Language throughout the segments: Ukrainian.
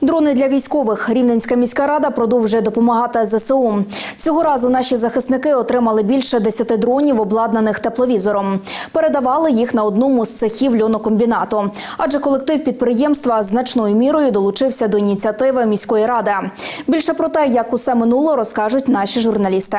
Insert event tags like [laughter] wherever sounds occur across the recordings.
Дрони для військових. Рівненська міська рада продовжує допомагати ЗСУ. Цього разу наші захисники отримали більше 10 дронів, обладнаних тепловізором. Передавали їх на одному з цехів льонокомбінату. Адже колектив підприємства значною мірою долучився до ініціативи міської ради. Більше про те, як усе минуло, розкажуть наші журналісти.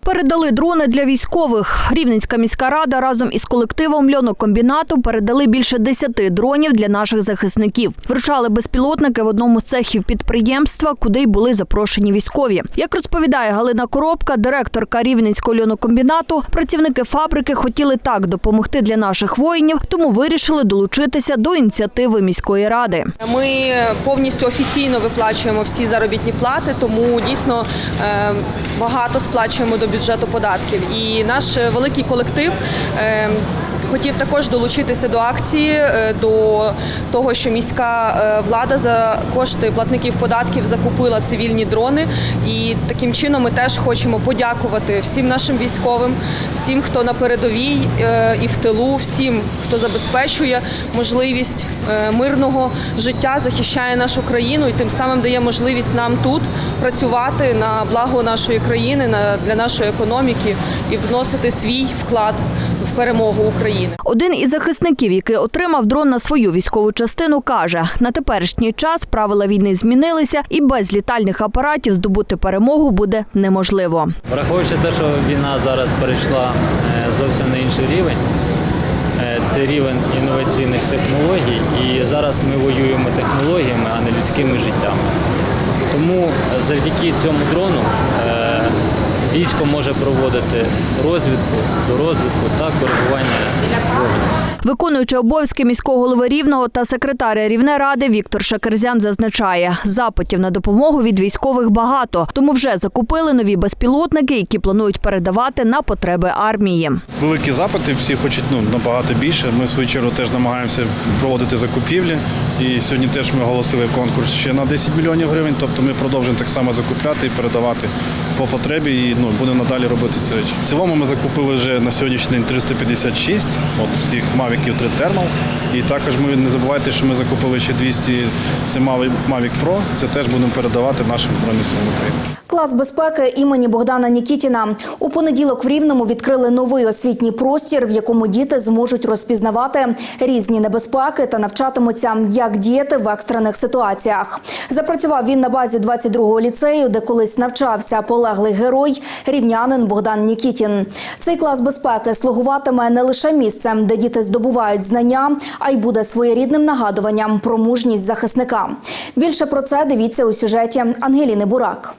Передали дрони для військових. Рівненська міська рада разом із колективом льонокомбінату передали більше 10 дронів для наших захисників. Вручали безпілотники в одному з цехів підприємства, куди й були запрошені військові. Як розповідає Галина Коробка, директорка Рівненського льонокомбінату, працівники фабрики хотіли так допомогти для наших воїнів, тому вирішили долучитися до ініціативи міської ради. Ми повністю офіційно виплачуємо всі заробітні плати, тому дійсно е, багато сплачуємо до бюджету податків. І наш е, великий колектив. Хотів також долучитися до акції е, до того, що міська е, влада за кошти платників податків закупила цивільні дрони, і таким чином ми теж хочемо подякувати всім нашим військовим, всім, хто на передовій е, і в тилу, всім, хто забезпечує можливість мирного життя, захищає нашу країну і тим самим дає можливість нам тут працювати на благо нашої країни, для нашої економіки і вносити свій вклад в перемогу України. Один із захисників, який отримав дрон на свою військову частину, каже: на теперішній час правила війни змінилися, і без літальних апаратів здобути перемогу буде неможливо. Враховуючи те, що війна зараз перейшла е, зовсім на інший рівень, е, це рівень інноваційних технологій, і зараз ми воюємо технологіями, а не людськими життями. Тому е, завдяки цьому дрону військо може проводити розвідку, до розвідку та коригування вогню. Виконуючи обов'язки міського голови рівного та секретаря Рівнеради Віктор Шакерзян зазначає, запитів на допомогу від військових багато, тому вже закупили нові безпілотники, які планують передавати на потреби армії. Великі запити, всі хочуть ну, набагато більше. Ми в свою чергу теж намагаємося проводити закупівлі. І сьогодні теж ми оголосили конкурс ще на 10 мільйонів гривень. Тобто ми продовжуємо так само закупляти і передавати по потребі і ну, будемо надалі робити ці речі. В цілому ми закупили вже на сьогоднішній день 356 от всіх Mavic 3 Thermal. І також ми не забувайте, що ми закупили ще 200 це Mavic Pro. Це теж будемо передавати нашим збройним України. Клас безпеки імені Богдана Нікітіна. У понеділок в Рівному відкрили новий освітній простір, в якому діти зможуть розпізнавати різні небезпеки та навчатимуться, як діяти в екстрених ситуаціях. Запрацював він на базі 22-го ліцею, де колись навчався полеглий герой рівнянин Богдан Нікітін. Цей клас безпеки слугуватиме не лише місцем, де діти здобувають знання, а й буде своєрідним нагадуванням про мужність захисника. Більше про це дивіться у сюжеті Ангеліни Бурак.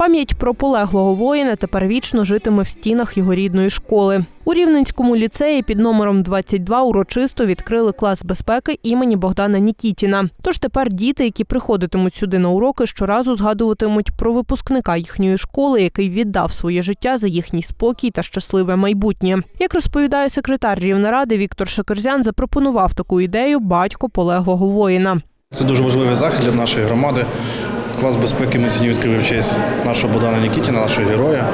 Пам'ять про полеглого воїна тепер вічно житиме в стінах його рідної школи. У Рівненському ліцеї під номером 22 урочисто відкрили клас безпеки імені Богдана Нікітіна. Тож тепер діти, які приходитимуть сюди на уроки, щоразу згадуватимуть про випускника їхньої школи, який віддав своє життя за їхній спокій та щасливе майбутнє. Як розповідає секретар Рівнеради Віктор Шакерзян, запропонував таку ідею батько полеглого воїна. Це дуже важливий захід для нашої громади. Клас безпеки ми сьогодні відкрили в честь нашого Богдана Нікітіна, нашого героя.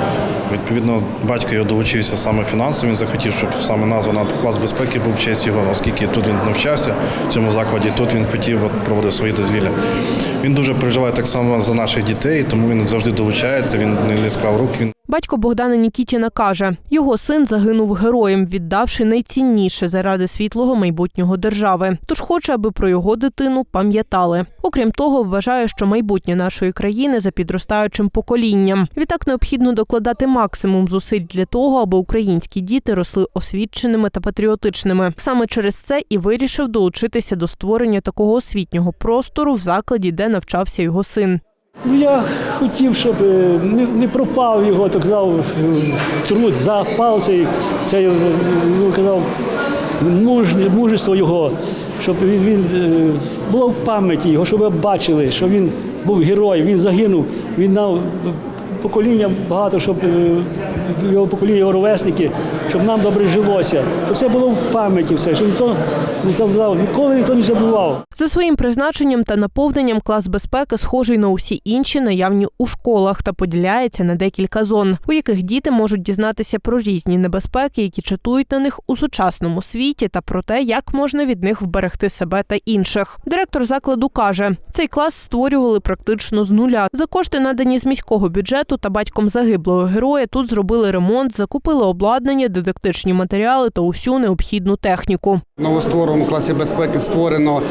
Відповідно, батько його долучився саме фінансово. Він захотів, щоб саме назва на клас безпеки був в честь його, оскільки тут він навчався в цьому закладі, тут він хотів от, проводити свої дозвілля. Він дуже переживає так само за наших дітей, тому він завжди долучається. Він не, склав рук. Він Батько Богдана Нікітіна каже, його син загинув героєм, віддавши найцінніше заради світлого майбутнього держави. Тож хоче, аби про його дитину пам'ятали. Окрім того, вважає, що майбутнє нашої країни за підростаючим поколінням. Відтак необхідно докладати максимум зусиль для того, аби українські діти росли освіченими та патріотичними. Саме через це і вирішив долучитися до створення такого освітнього простору в закладі, де навчався його син. Ну, я хотів, щоб е, не, не пропав його, так казав, е, труд, запал цей, цей е, ну, казав, муж, мужество його, щоб він, він було в пам'яті його, щоб ви бачили, що він був герой, він загинув, він нам покоління багато, щоб е, його покоління, його ровесники, щоб нам добре жилося. То все було в пам'яті, все, щоб ніхто не забував, ніколи ніхто не забував. За своїм призначенням та наповненням клас безпеки схожий на усі інші наявні у школах та поділяється на декілька зон, у яких діти можуть дізнатися про різні небезпеки, які чатують на них у сучасному світі, та про те, як можна від них вберегти себе та інших. Директор закладу каже, цей клас створювали практично з нуля. За кошти, надані з міського бюджету та батьком загиблого героя, тут зробили ремонт, закупили обладнання, дидактичні матеріали та усю необхідну техніку. В новоствореному класі безпеки створено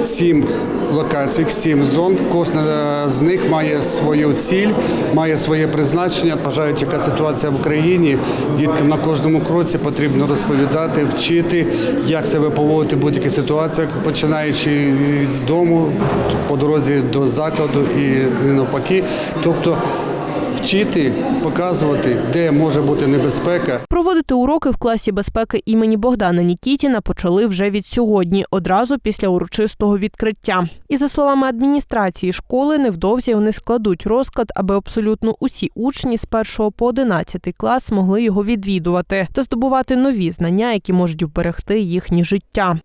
сім локацій, сім зон. Кожна з них має свою ціль, має своє призначення. Вважають, яка ситуація в Україні. Діткам на кожному кроці потрібно розповідати, вчити, як себе поводити в будь-яких ситуаціях, починаючи з дому, по дорозі до закладу і навпаки. Тобто вчити, показувати, де може бути небезпека. Проводити уроки в класі безпеки імені Богдана Нікітіна почали вже від сьогодні, одразу після урочистого відкриття. І за словами адміністрації школи, невдовзі вони складуть розклад, аби абсолютно усі учні з 1 по 11 клас могли його відвідувати та здобувати нові знання, які можуть вберегти їхнє життя.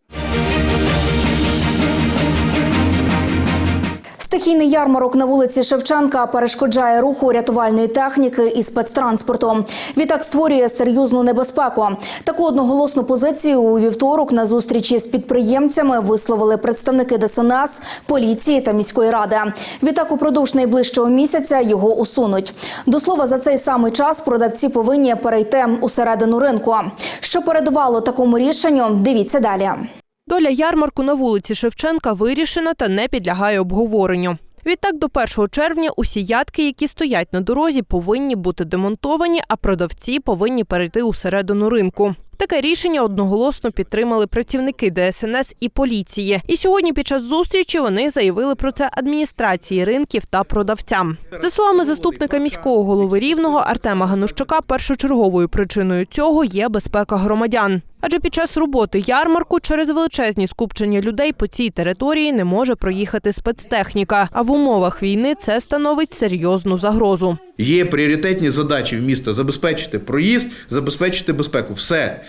Стихійний ярмарок на вулиці Шевченка перешкоджає руху рятувальної техніки і спецтранспорту. Відтак створює серйозну небезпеку. Таку одноголосну позицію у вівторок на зустрічі з підприємцями висловили представники ДСНС, поліції та міської ради. Відтак упродовж найближчого місяця його усунуть. До слова, за цей самий час продавці повинні перейти у середину ринку. Що передувало такому рішенню? Дивіться далі. Доля ярмарку на вулиці Шевченка вирішена та не підлягає обговоренню. Відтак, до 1 червня усі ядки, які стоять на дорозі, повинні бути демонтовані, а продавці повинні перейти у середину ринку. Таке рішення одноголосно підтримали працівники ДСНС і поліції. І сьогодні під час зустрічі вони заявили про це адміністрації ринків та продавцям. За словами заступника міського голови Рівного Артема Ганущака, першочерговою причиною цього є безпека громадян. Адже під час роботи ярмарку через величезні скупчення людей по цій території не може проїхати спецтехніка. А в умовах війни це становить серйозну загрозу. Є пріоритетні задачі в міста забезпечити проїзд, забезпечити безпеку. Все.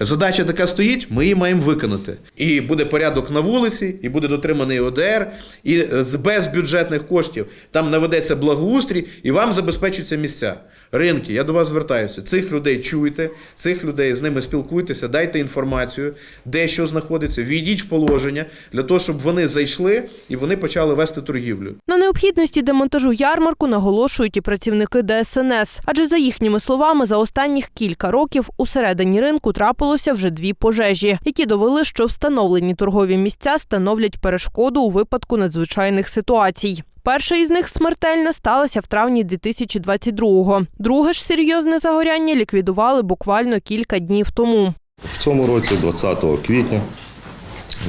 Задача така стоїть, ми її маємо виконати. І буде порядок на вулиці, і буде дотриманий ОДР, і без бюджетних коштів там наведеться благоустрій, і вам забезпечуються місця. Ринки, я до вас звертаюся. Цих людей чуйте, цих людей з ними спілкуйтеся, дайте інформацію, де що знаходиться, війдіть в положення для того, щоб вони зайшли і вони почали вести торгівлю. На необхідності демонтажу ярмарку наголошують і працівники ДСНС. Адже за їхніми словами, за останніх кілька років у середині ринку трапилося вже дві пожежі, які довели, що встановлені торгові місця становлять перешкоду у випадку надзвичайних ситуацій. Перша із них смертельна сталася в травні 2022-го. Друге ж серйозне загоряння ліквідували буквально кілька днів тому. В цьому році, 20 квітня,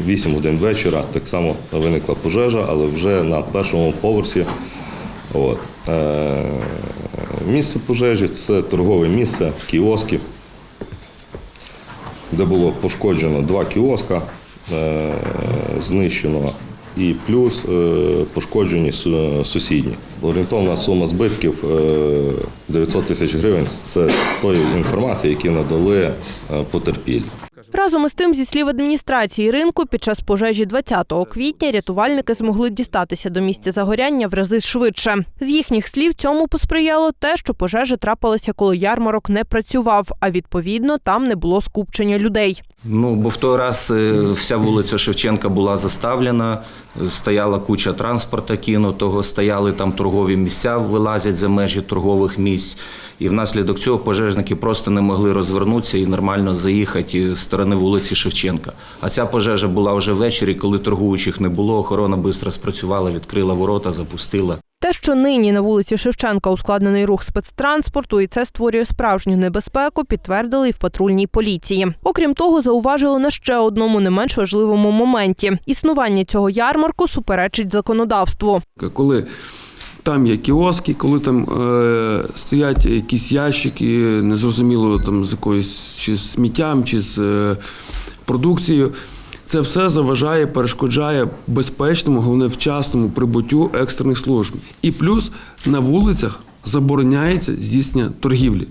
8 годин вечора, так само виникла пожежа, але вже на першому поверсі. От. Е, місце пожежі це торгове місце, кіоски, де було пошкоджено два кіоска, е, знищено і плюс е, пошкоджені сусідні. Орієнтовна сума збитків е, 900 тисяч гривень це тої інформації, які надали е, потерпілі. Разом із тим, зі слів адміністрації ринку, під час пожежі 20 квітня рятувальники змогли дістатися до місця загоряння в рази швидше. З їхніх слів цьому посприяло те, що пожежа трапилася, коли ярмарок не працював, а відповідно там не було скупчення людей. Ну, бо в той раз е, вся вулиця Шевченка була заставлена, стояла куча транспорту кинутого, стояли там торгові місця, вилазять за межі торгових місць. І внаслідок цього пожежники просто не могли розвернутися і нормально заїхати з сторони вулиці Шевченка. А ця пожежа була вже ввечері, коли торгуючих не було. Охорона швидко спрацювала, відкрила ворота, запустила. Те, що нині на вулиці Шевченка ускладнений рух спецтранспорту, і це створює справжню небезпеку, підтвердили і в патрульній поліції. Окрім того, зауважили на ще одному не менш важливому моменті: існування цього ярмарку суперечить законодавству. коли там є кіоски, коли там е, стоять якісь ящики, незрозуміло там з якоюсь чи з сміттям, чи з е, продукцією. Це все заважає, перешкоджає безпечному, головне вчасному прибуттю екстрених служб. І плюс на вулицях забороняється здійснення торгівлі.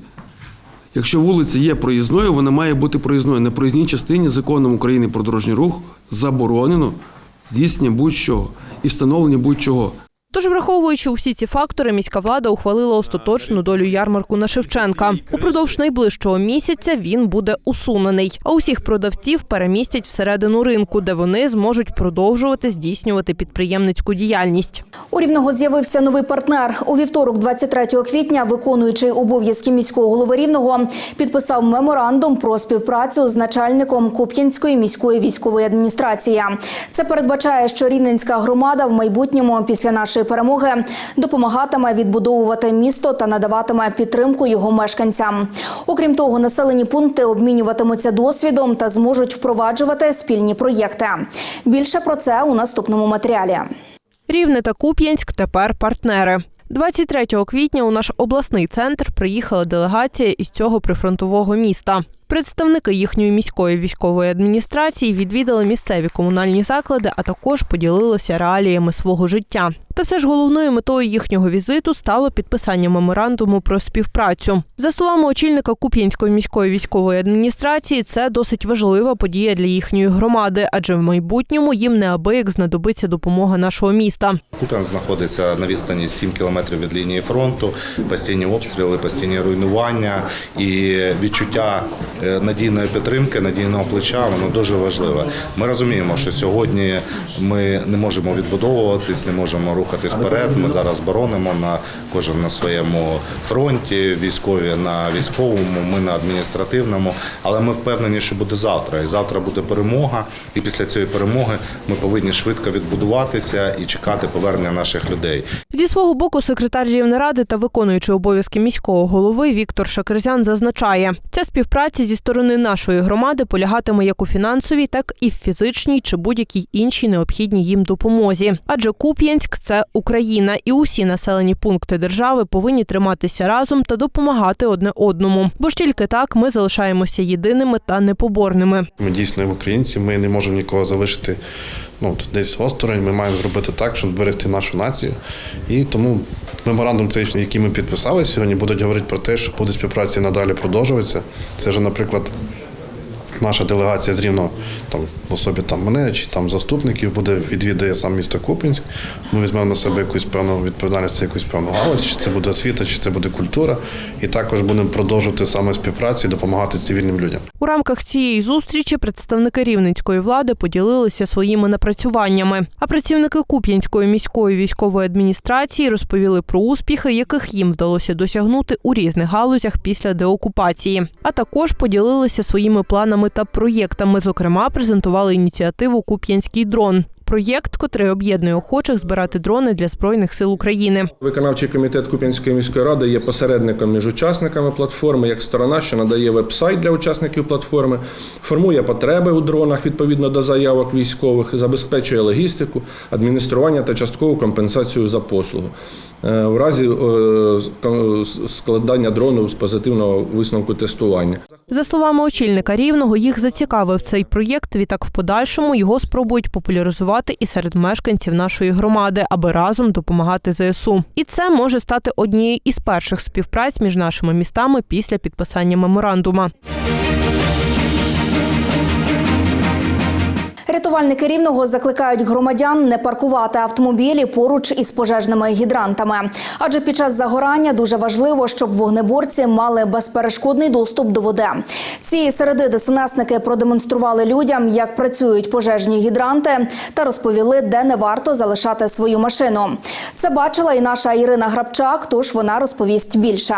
Якщо вулиця є проїзною, вона має бути проїзною. На проїзній частині законом України про дорожній рух заборонено здійснення будь-чого і встановлення будь-чого. Тож, враховуючи усі ці фактори, міська влада ухвалила остаточну долю ярмарку на Шевченка. Упродовж найближчого місяця він буде усунений. А усіх продавців перемістять всередину ринку, де вони зможуть продовжувати здійснювати підприємницьку діяльність. У Рівного з'явився новий партнер. У вівторок, 23 квітня, виконуючий обов'язки міського голови Рівного підписав меморандум про співпрацю з начальником Куп'янської міської військової адміністрації. Це передбачає, що рівненська громада в майбутньому після нашої перемоги допомагатиме відбудовувати місто та надаватиме підтримку його мешканцям. Окрім того, населені пункти обмінюватимуться досвідом та зможуть впроваджувати спільні проєкти. Більше про це у наступному матеріалі. Рівне та Куп'янськ тепер партнери. 23 квітня у наш обласний центр приїхала делегація із цього прифронтового міста. Представники їхньої міської військової адміністрації відвідали місцеві комунальні заклади, а також поділилися реаліями свого життя. Та все ж головною метою їхнього візиту стало підписання меморандуму про співпрацю. За словами очільника Куп'янської міської військової адміністрації, це досить важлива подія для їхньої громади, адже в майбутньому їм неабияк знадобиться допомога нашого міста. Куп'ян знаходиться на відстані 7 кілометрів від лінії фронту, постійні обстріли, постійні руйнування і відчуття е, надійної підтримки, надійного плеча воно дуже важливе. Ми розуміємо, що сьогодні ми не можемо відбудовуватись, не можемо рухатись вперед. Ми зараз боронимо на кожен на своєму фронті, військові на військовому, ми на адміністративному. Але ми впевнені, що буде завтра. І завтра буде перемога. І після цієї перемоги ми повинні швидко відбудуватися і чекати повернення наших людей. Зі свого боку, секретар Рівнеради та виконуючий обов'язки міського голови Віктор Шакерзян зазначає, ця співпраця зі сторони нашої громади полягатиме як у фінансовій, так і в фізичній чи будь-якій іншій необхідній їм допомозі. Адже Куп'янськ це Україна, і усі населені пункти держави повинні триматися разом та допомагати одне одному. Бо ж тільки так ми залишаємося єдиними та непоборними. Ми дійсно українці, ми не можемо нікого залишити ну, десь осторонь. Ми маємо зробити так, щоб зберегти нашу націю. І тому меморандум, цей, який ми підписали сьогодні, будуть говорити про те, що буде співпраця надалі продовжуватися. Це вже, наприклад, наша делегація з Рівного, там в особі там мене чи там заступників буде відвідає сам місто Купінськ. Ми візьмемо на себе якусь певну відповідальність, якусь певну галузь, чи це буде освіта, чи це буде культура. І також будемо продовжувати саме співпрацю і допомагати цивільним людям. У рамках цієї зустрічі представники рівненської влади поділилися своїми напрацюваннями. А працівники Куп'янської міської військової адміністрації розповіли про успіхи, яких їм вдалося досягнути у різних галузях після деокупації. А також поділилися своїми планами та проєктами. Зокрема, презентували ініціативу Куп'янський дрон. Проєкт, котрий об'єднує охочих збирати дрони для збройних сил України. Виконавчий комітет Куп'янської міської ради є посередником між учасниками платформи, як сторона, що надає веб-сайт для учасників платформи, формує потреби у дронах відповідно до заявок військових, забезпечує логістику, адміністрування та часткову компенсацію за послугу. Е, В разі е, складання дрону з позитивного висновку тестування. За словами очільника рівного, їх зацікавив цей проєкт. Відтак, в подальшому його спробують популяризувати і серед мешканців нашої громади, аби разом допомагати ЗСУ. І це може стати однією із перших співпраць між нашими містами після підписання меморандума. Рятувальники рівного закликають громадян не паркувати автомобілі поруч із пожежними гідрантами. Адже під час загорання дуже важливо, щоб вогнеборці мали безперешкодний доступ до води. Цієї середи ДСНСники продемонстрували людям, як працюють пожежні гідранти, та розповіли, де не варто залишати свою машину. Це бачила і наша Ірина Грабчак, тож вона розповість більше.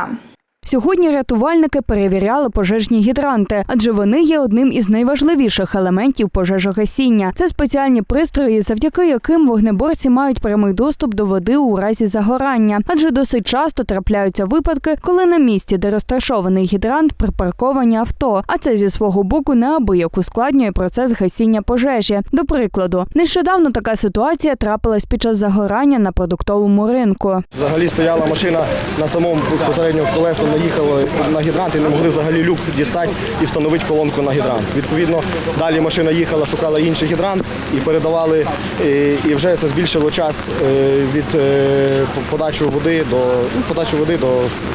Сьогодні рятувальники перевіряли пожежні гідранти, адже вони є одним із найважливіших елементів пожежогасіння. Це спеціальні пристрої, завдяки яким вогнеборці мають прямий доступ до води у разі загорання, адже досить часто трапляються випадки, коли на місці, де розташований гідрант, припарковані авто. А це зі свого боку неабияк ускладнює процес гасіння пожежі. До прикладу, нещодавно така ситуація трапилась під час загорання на продуктовому ринку. Взагалі стояла машина на самому безпосередньо колесу наїхала на гідрант і не могли взагалі люк дістати і встановити колонку на гідрант. Відповідно, далі машина їхала, шукала інший гідрант і передавали, і, і вже це збільшило час е, від е, подачі води до ну, подачі води до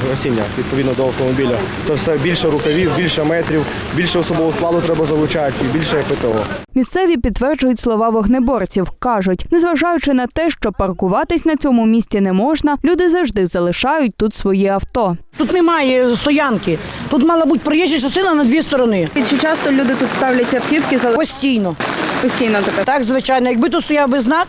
гасіння, відповідно до автомобіля. Це все більше рукавів, більше метрів, більше особового складу треба залучати і більше ПТО. Місцеві підтверджують слова вогнеборців. кажуть, незважаючи на те, що паркуватись на цьому місці не можна, люди завжди залишають тут свої авто. Тут немає стоянки. Тут мала бути проїжджа частина на дві сторони. Чи часто люди тут ставлять автівки? Постійно. Постійно таке. Так, звичайно. Якби тут стояв би знак,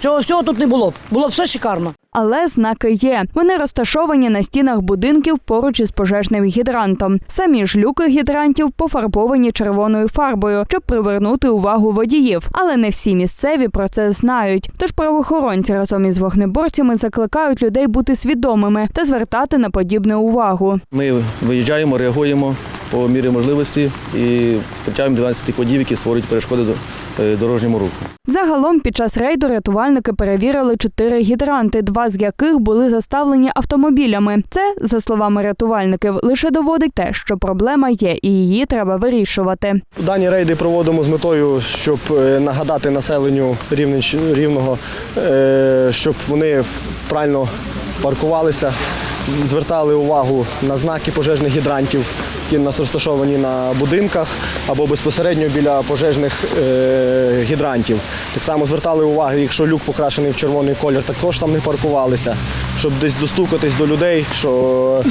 цього всього тут не було б. Було б все шикарно. Але знаки є. Вони розташовані на стінах будинків поруч із пожежним гідрантом. Самі ж люки гідрантів пофарбовані червоною фарбою, щоб привернути увагу водіїв. Але не всі місцеві про це знають. Тож правоохоронці разом із вогнеборцями закликають людей бути свідомими та звертати на подібне увагу. Ми виїжджаємо, реагуємо по мірі можливості і притягуємо 12 водіїв, які створюють перешкоди е, дорожньому руху. Загалом під час рейду рятувальники перевірили чотири гідранти, два з яких були заставлені автомобілями. Це, за словами рятувальників, лише доводить те, що проблема є, і її треба вирішувати. Дані рейди проводимо з метою, щоб е, нагадати населенню рівного, е, щоб вони правильно паркувалися, звертали увагу на знаки пожежних гідрантів, які у нас розташовані на будинках або безпосередньо біля пожежних е, гідрантів. Так само звертали увагу, якщо люк покрашений в червоний колір, також там не паркувалися, щоб десь достукатись до людей, що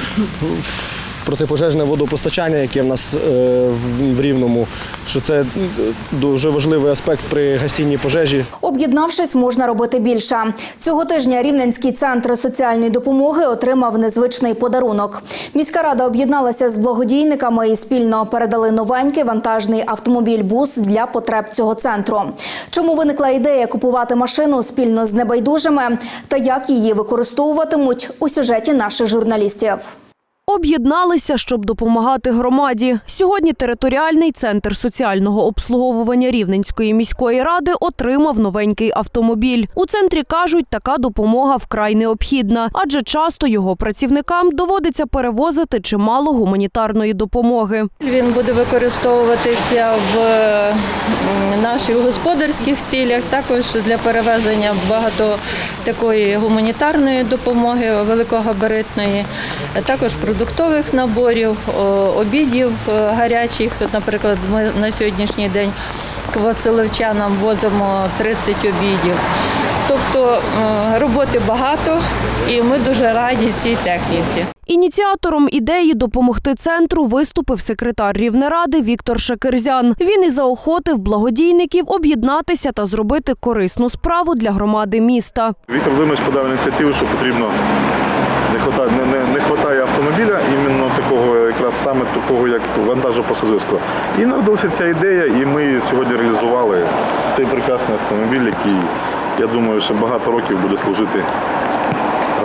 протипожежне водопостачання, яке в нас е, в- Рівному, що це е, дуже важливий аспект при гасінні пожежі. Об'єднавшись, можна робити більше. Цього тижня Рівненський центр соціальної допомоги отримав незвичний подарунок. Міська рада об'єдналася з благодійниками і спільно передали новенький вантажний автомобіль-бус для потреб цього центру. Чому виникла ідея купувати машину спільно з небайдужими та як її використовуватимуть у сюжеті наших журналістів. Об'єдналися, щоб допомагати громаді. Сьогодні територіальний центр соціального обслуговування Рівненської міської ради отримав новенький автомобіль. У центрі кажуть, така допомога вкрай необхідна, адже часто його працівникам доводиться перевозити чимало гуманітарної допомоги. Він буде використовуватися в наших господарських цілях, також для перевезення багато такої гуманітарної допомоги великогабаритної, також продуктових наборів, обідів е, гарячих. Наприклад, ми на сьогоднішній день к Василевчанам возимо 30 обідів. Тобто е, роботи багато, і ми дуже раді цій техніці. Ініціатором ідеї допомогти центру виступив секретар Рівнеради Віктор Шакерзян. Він і заохотив благодійників об'єднатися та зробити корисну справу для громади міста. Віктор Володимирович подав ініціативу, що потрібно не хватає, не, не, не хватає автомобіля, іменно такого, якраз саме такого, як вантажопасажирського. І народилася ця ідея, і ми сьогодні реалізували цей прекрасний автомобіль, який, я думаю, ще багато років буде служити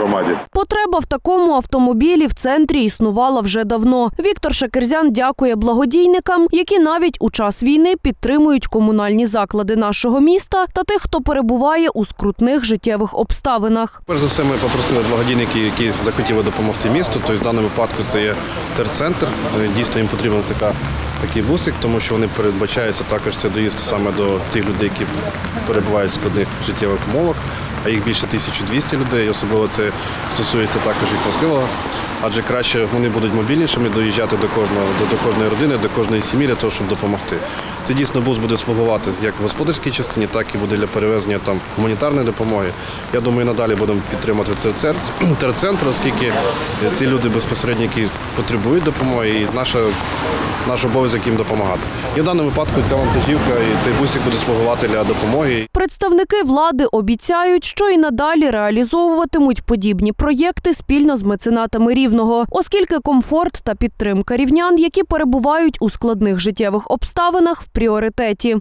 громаді. Потреба в такому автомобілі в центрі існувала вже давно. Віктор Шакерзян дякує благодійникам, які навіть у час війни підтримують комунальні заклади нашого міста та тих, хто перебуває у скрутних життєвих обставинах. Перш за все, ми попросили благодійників, які захотіли допомогти місту. Тобто в даному випадку це є терцентр. Е, Дійсно, їм потрібен така, такий бусик, тому що вони передбачаються також це доїзд саме до тих людей, які перебувають в складних життєвих умовах. А їх більше 1200 людей. Особливо це стосується також і посилого. Адже краще вони будуть мобільнішими доїжджати до кожного до, до кожної родини, до кожної сім'ї для того, щоб допомогти. Це дійсно бус буде слугувати як в господарській частині, так і буде для перевезення там гуманітарної допомоги. Я думаю, надалі будемо підтримати цей [clears throat] терцентр, оскільки ці люди безпосередньо, які потребують допомоги, і наша, наш обов'язок їм допомагати. І в даному випадку ця вантажівка і цей бусик буде слугувати для допомоги. Представники влади обіцяють, що і надалі реалізовуватимуть подібні проєкти спільно з меценатами рівного, оскільки комфорт та підтримка рівнян, які перебувають у складних життєвих обставинах, в пріоритеті.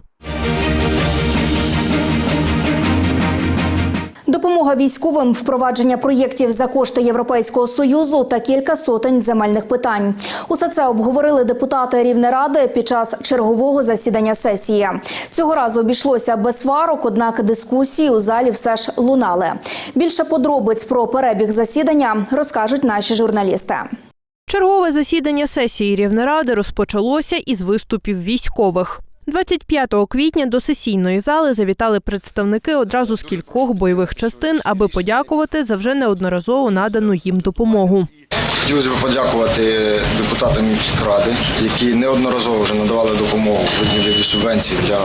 Допомога військовим, впровадження проєктів за кошти Європейського союзу та кілька сотень земельних питань. Усе це обговорили депутати Рівнеради під час чергового засідання сесії. Цього разу обійшлося без сварок, однак дискусії у залі все ж лунали. Більше подробиць про перебіг засідання розкажуть наші журналісти. Чергове засідання сесії Рівнеради розпочалося із виступів військових. 25 квітня до сесійної зали завітали представники одразу з кількох бойових частин, аби подякувати за вже неодноразово надану їм допомогу. Хотілося б подякувати депутатам міськради, які неодноразово вже надавали допомогу в виді субвенцій для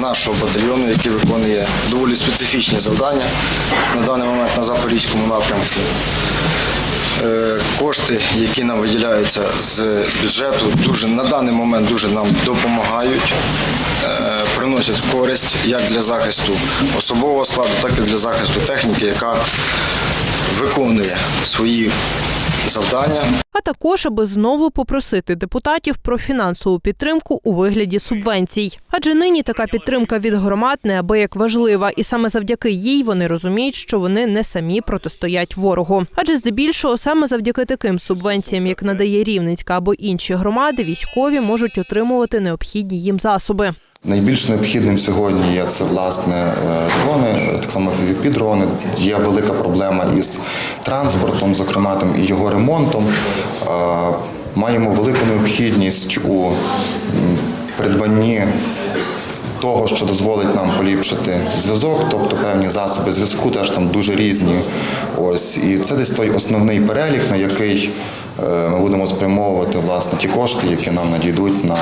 нашого батальйону, який виконує доволі специфічні завдання на даний момент на запорізькому напрямку. Е, Кошти, які нам виділяються з бюджету, дуже на даний момент дуже нам допомагають, е, приносять користь як для захисту особового складу, так і для захисту техніки, яка виконує свої завдання. А також аби знову попросити депутатів про фінансову підтримку у вигляді субвенцій. Адже нині така підтримка від громад неабияк важлива, і саме завдяки їй вони розуміють, що вони не самі протистоять ворогу. Адже здебільшого саме завдяки таким субвенціям, як надає Рівненська або інші громади, військові можуть отримувати необхідні їм засоби. Найбільш необхідним сьогодні є це власне е, дрони, так само дрони. Є велика проблема із транспортом, зокрема там і його ремонтом. Е, Маємо велику необхідність у придбанні того, що дозволить нам поліпшити зв'язок, тобто певні засоби зв'язку теж там дуже різні. Ось і це десь той основний перелік, на який ми будемо спрямовувати власне ті кошти, які нам надійдуть на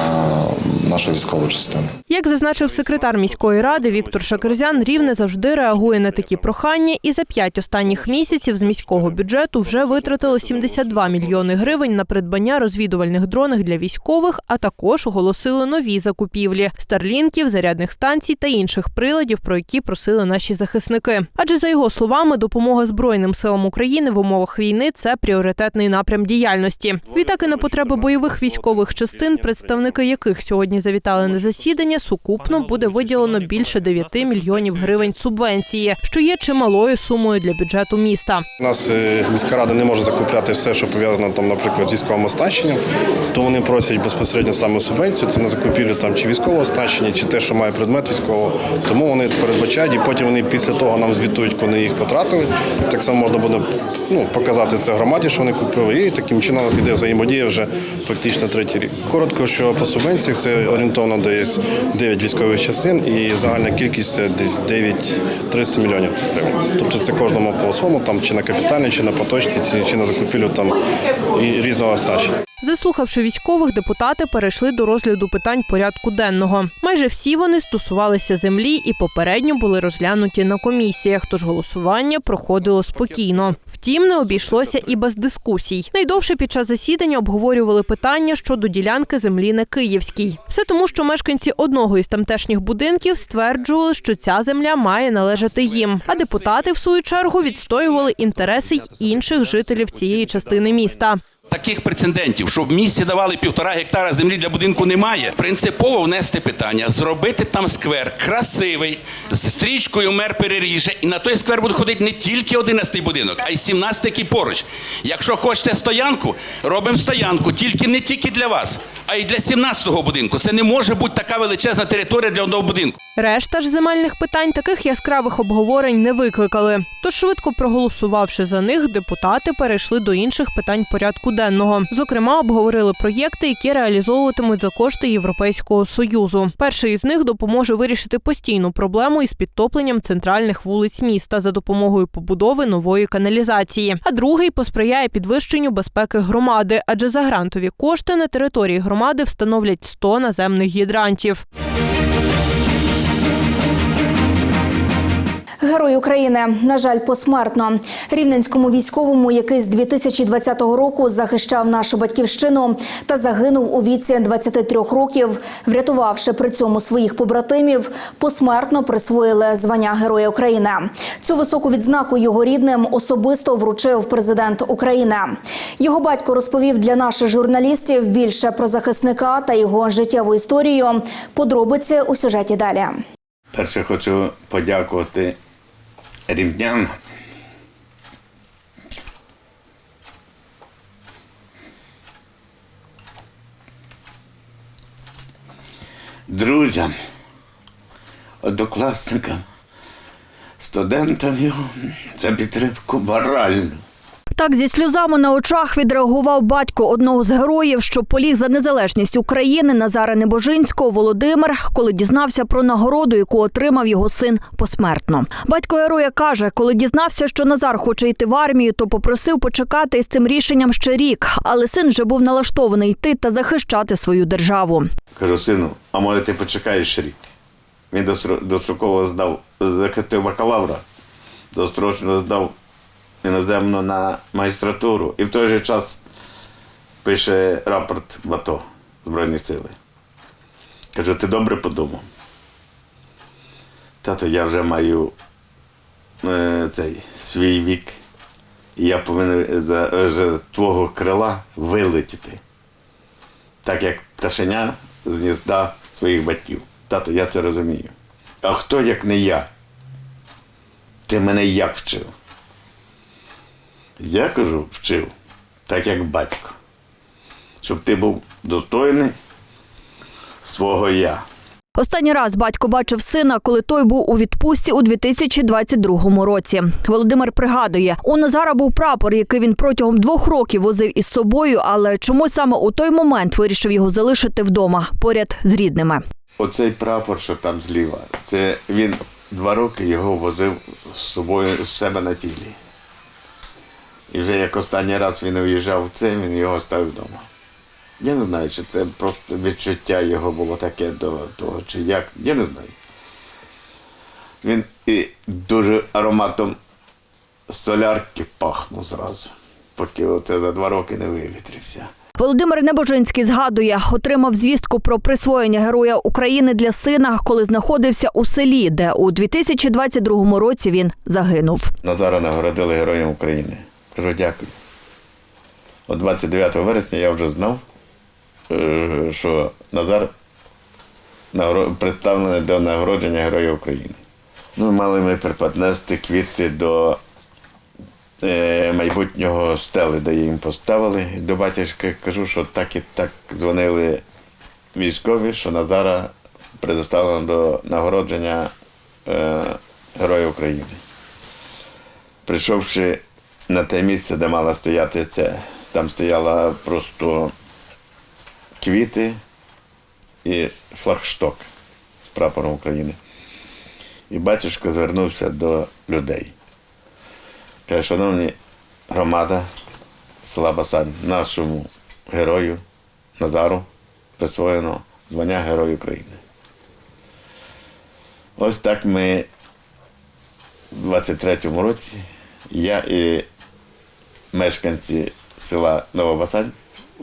нашу військову частину. Як зазначив секретар міської ради Віктор Шакерзян, Рівне завжди реагує на такі прохання, і за п'ять останніх місяців з міського бюджету вже витратило 72 мільйони гривень на придбання розвідувальних дронів для військових, а також оголосили нові закупівлі старлінків, зарядних станцій та інших приладів, про які просили наші захисники. Адже за його словами, допомога збройним силам України в умовах війни це пріоритетний напрям діяльності. Відтак і на потреби бойових військових частин, представники яких сьогодні завітали на засідання, сукупно буде виділено більше 9 мільйонів гривень субвенції, що є чималою сумою для бюджету міста. У нас е, міська рада не може закупляти все, що пов'язано там, наприклад, з військовим оснащенням, то вони просять безпосередньо саме субвенцію. Це на закупівлю там чи військового оснащення, чи те, що має предмет військового. Тому вони передбачають, і потім вони після того нам звітують, коли їх потратили. Так само можна буде ну, показати це громаді, що вони купили, і таким чином у нас йде взаємодія вже фактично третій рік. Коротко, що по субвенціях це орієнтовно десь 9 військових частин, і загальна кількість це десь 9 300 мільйонів гривень. Тобто це кожному по своєму, там чи на капітальні, чи на поточні, чи- на закупівлю там і різного оснащення. Заслухавши військових, депутати перейшли до розгляду питань порядку денного. Майже всі вони стосувалися землі і попередньо були розглянуті на комісіях, тож голосування проходило спокійно. Втім, не обійшлося і без дискусій. Найдовше під час засідання обговорювали питання щодо ділянки землі на Київській. Все тому, що мешканці одного із тамтешніх будинків стверджували, що ця земля має належати їм. А депутати, в свою чергу, відстоювали інтереси й інших жителів цієї частини міста. Таких прецедентів, що в місті давали півтора гектара землі для будинку, немає. Принципово внести питання, зробити там сквер красивий, з стрічкою мер переріже, і на той сквер буде ходити не тільки 11-й будинок, а й 17 який поруч. Якщо хочете стоянку, робимо стоянку, тільки не тільки для вас, а й для 17-го будинку. Це не може бути така величезна територія для одного будинку. Решта ж земельних питань таких яскравих обговорень не викликали. Тож, швидко проголосувавши за них, депутати перейшли до інших питань порядку денного. Зокрема, обговорили проєкти, які реалізовуватимуть за кошти Європейського союзу. Перший із них допоможе вирішити постійну проблему із підтопленням центральних вулиць міста за допомогою побудови нової каналізації. А другий посприяє підвищенню безпеки громади, адже за грантові кошти на території громади встановлять 100 наземних гідрантів. Герой України, на жаль, посмертно. Рівненському військовому, який з 2020 року захищав нашу батьківщину та загинув у віці 23 років, врятувавши при цьому своїх побратимів, посмертно присвоїли звання Героя України. Цю високу відзнаку його рідним особисто вручив президент України. Його батько розповів для наших журналістів більше про захисника та його життєву історію. Подробиці у сюжеті далі. Перше хочу подякувати рівнянам. Друзям, однокласникам, студентам його за підтримку моральну. Так зі сльозами на очах відреагував батько одного з героїв, що поліг за незалежність України Назара Небожинського Володимир, коли дізнався про нагороду, яку отримав його син посмертно. Батько героя каже, коли дізнався, що Назар хоче йти в армію, то попросив почекати із цим рішенням ще рік, але син вже був налаштований йти та захищати свою державу. Кажу, сину, а може ти почекаєш рік? Він достро- достроково здав, захистив бакалавра, дострочно здав іноземно на магістратуру і в той же час пише рапорт в АТО Збройних сил. Кажу, ти добре подумав. Тато, я вже маю е, цей свій вік, і я повинен за, вже з твого крила вилетіти так як пташеня з гнізда своїх батьків. Тато, я це розумію. А хто як не я? Ти мене як вчив? Я кажу, вчив, так як батько. Щоб ти був достойний свого я. Останній раз батько бачив сина, коли той був у відпустці у 2022 році. Володимир пригадує, у Назара був прапор, який він протягом двох років возив із собою, але чомусь саме у той момент вирішив його залишити вдома поряд з рідними. Оцей прапор, що там зліва, це він два роки його возив з собою з себе на тілі. І вже як останній раз він уїжджав в це, він його ставив вдома. Я не знаю, чи це просто відчуття його було таке до того, чи як. Я не знаю. Він і дуже ароматом солярки пахнув зразу, поки оце за два роки не вивітрився. Володимир Небожинський згадує, отримав звістку про присвоєння Героя України для сина, коли знаходився у селі, де у 2022 році він загинув. Назара нагородили Героєм України. Кажу, дякую. От 29 вересня я вже знав, е, що Назар представлений до нагородження Героя України. Ну, мали ми приподнести квіти до е, майбутнього стели, де їм поставили. До батюшки кажу, що так і так дзвонили військові, що Назара предоставлено до нагородження е, Героя України. Прийшовши на те місце, де мала стояти це, там стояла просто квіти і флагшток з прапором України. І батюшко звернувся до людей. Каже, шановні громада села Басань, нашому герою Назару присвоєно звання Герой України. Ось так ми в 23-му році я і мешканці села Новобасань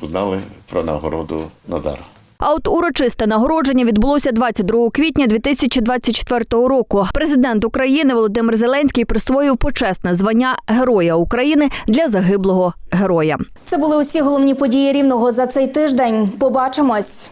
узнали про нагороду Назара. А от урочисте нагородження відбулося 22 квітня 2024 року. Президент України Володимир Зеленський присвоїв почесне звання Героя України для загиблого героя. Це були усі головні події рівного за цей тиждень. Побачимось.